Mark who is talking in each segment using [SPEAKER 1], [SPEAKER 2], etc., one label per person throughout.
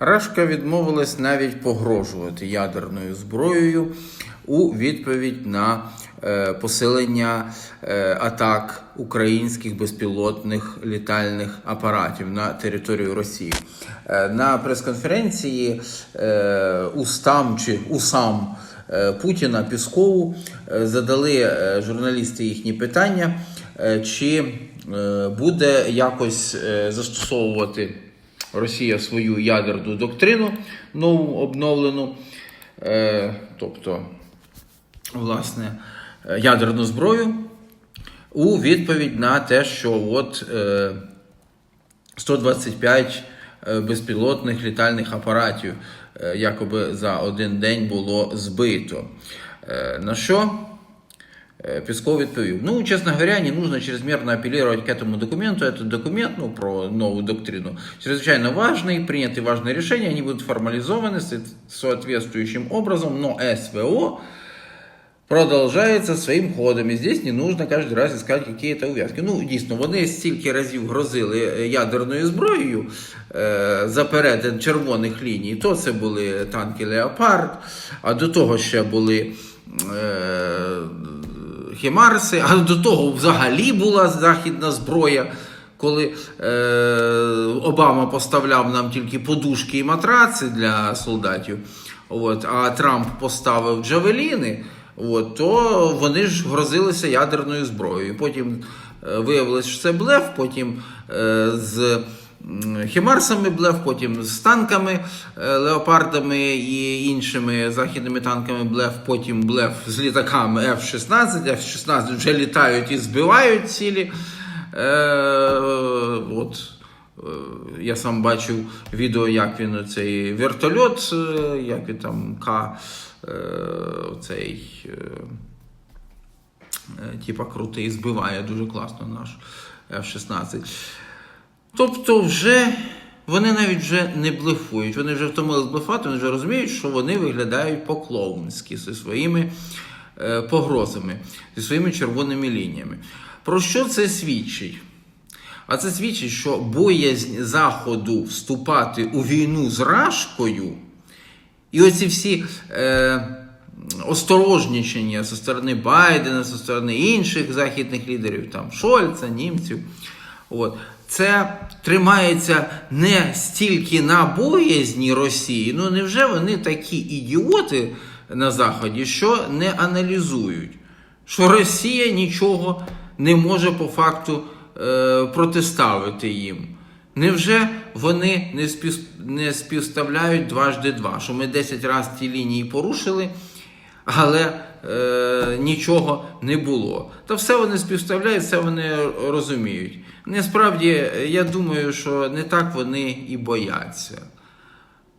[SPEAKER 1] Рашка відмовилась навіть погрожувати ядерною зброєю у відповідь на е, посилення е, атак українських безпілотних літальних апаратів на територію Росії. Е, на прес-конференції устам чи усам Путіна Піскову задали журналісти їхні питання, чи буде якось застосовувати Росія свою ядерну доктрину нову обновлену, е, тобто, власне, е, ядерну зброю, у відповідь на те, що от е, 125 е, безпілотних літальних апаратів якоби за один день було збито. На що Песков відповів: ну, честно говоря, не нужно чрезмерно апеллировать к этому документу. Этот документ, ну, про новую доктрину, чрезвычайно важный, приняты важные решения, они будут формализованы со- соответствующим образом, но СВО продовжується своїм ходом. І здесь не нужно каждый раз искать какие-то ув'язки. Ну, дійсно, вони стільки разів грозили е, ядерною зброєю е, за перетин червоних ліній. То це були танки Леопард, а до того ще були. Е, Хімарси, а до того взагалі була західна зброя, коли е, Обама поставляв нам тільки подушки і матраци для солдатів, от, а Трамп поставив джавеліни, от, то вони ж грозилися ядерною зброєю. Потім е, виявилось, що це блеф, потім е, з Хімарсами блеф, потім з танками, е, леопардами і іншими західними танками блеф, потім блеф з літаками F-16. F-16 вже літають і збивають цілі. Е, от, е, я сам бачив відео, як він цей вертольот, е, як він там К, цей. Е, типа крутий, збиває дуже класно наш F-16. Тобто, вже вони навіть вже не блефують, вони вже втомились блефати, вони вже розуміють, що вони виглядають по-клоунськи зі своїми е, погрозами, зі своїми червоними лініями. Про що це свідчить? А це свідчить, що боязнь Заходу вступати у війну з Рашкою, і оці всі е, осторожнічення зі сторони Байдена, зі сторони інших західних лідерів, там Шольца, німців. От. Це тримається не стільки на боязні Росії. Ну невже вони такі ідіоти на Заході, що не аналізують, що Росія нічого не може по факту е, протиставити їм? Невже вони не, спів, не співставляють дважди два, що ми 10 разів ті лінії порушили, але е, нічого не було. Та все вони співставляють, все вони розуміють. Насправді, я думаю, що не так вони і бояться.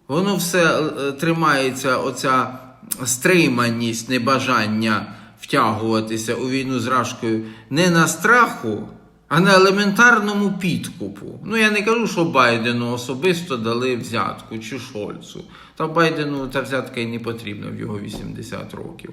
[SPEAKER 1] Воно все е, тримається, оця стриманість, небажання втягуватися у війну з Рашкою не на страху, а на елементарному підкупу. Ну, я не кажу, що Байдену особисто дали взятку чи Шольцу. Та Байдену та взятка і не потрібна в його 80 років.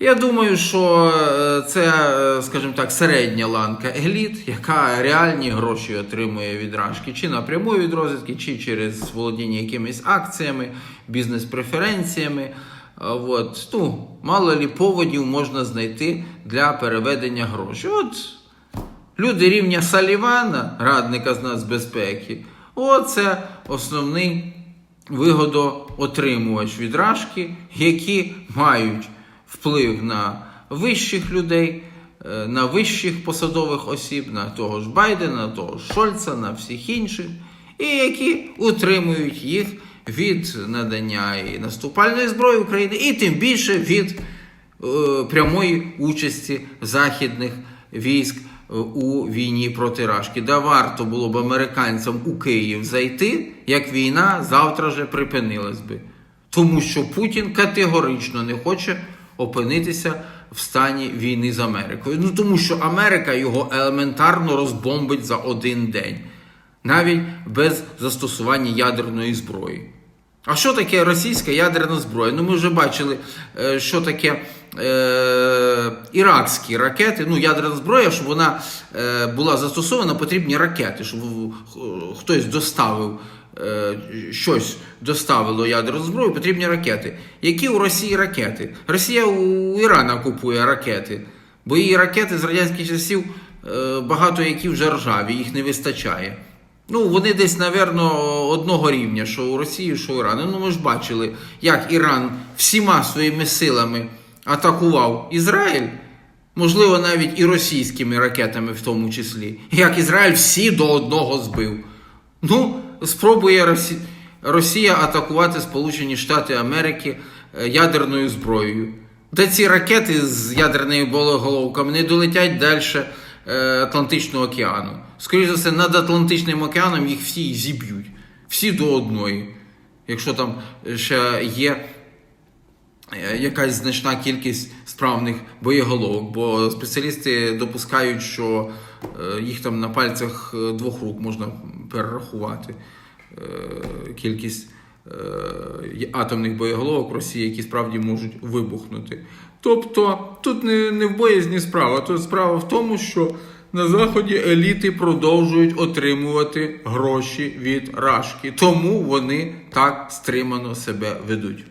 [SPEAKER 1] Я думаю, що е, це, е, скажімо так, середня ланка еліт, яка реальні гроші отримує від Рашки, чи напряму від розвідки, чи через володіння якимись акціями, бізнес-преференціями. От, ну, мало лі поводів можна знайти для переведення грошей. От люди рівня Салівана, радника з нацбезпеки, оце основний вигодоотримувач від Рашки, які мають вплив на вищих людей, е, на вищих посадових осіб, на того ж Байдена, на того ж Шольца, на всіх інших, і які утримують їх від надання і наступальної зброї України, і тим більше від е, прямої участі західних військ е, у війні проти Рашки. Да варто було б американцям у Київ зайти, як війна завтра же припинилась би. Тому що Путін категорично не хоче опинитися в стані війни з Америкою. Ну тому що Америка його елементарно розбомбить за один день, навіть без застосування ядерної зброї. А що таке російська ядерна зброя? Ну, ми вже бачили, е, що таке е, іракські ракети. Ну, ядерна зброя, щоб вона е, була застосована, потрібні ракети, щоб хтось доставив е, щось доставило ядерну зброю, потрібні ракети. Які у Росії ракети? Росія у Ірана купує ракети, бо її ракети з радянських часів е, багато які вже ржаві, їх не вистачає. Ну, вони десь, напевно, одного рівня, що у Росії, що у Ірану. Ну, ми ж бачили, як Іран всіма своїми силами атакував Ізраїль, можливо, навіть і російськими ракетами в тому числі. Як Ізраїль всі до одного збив. Ну, спробує Росі... Росія атакувати Сполучені Штати Америки е, ядерною зброєю. Де ці ракети з ядерними боєголовками не долетять далі Атлантичного океану. Скоріше за все, над Атлантичним океаном їх всі зіб'ють. Всі до одної. Якщо там ще є е, якась значна кількість справних боєголовок, бо спеціалісти допускають, що е, їх там на пальцях е, двох рук можна перерахувати е, кількість е, атомних боєголовок Росії, які справді можуть вибухнути. Тобто тут не, не в боязні справа, тут справа в тому, що на заході еліти продовжують отримувати гроші від рашки, тому вони так стримано себе ведуть.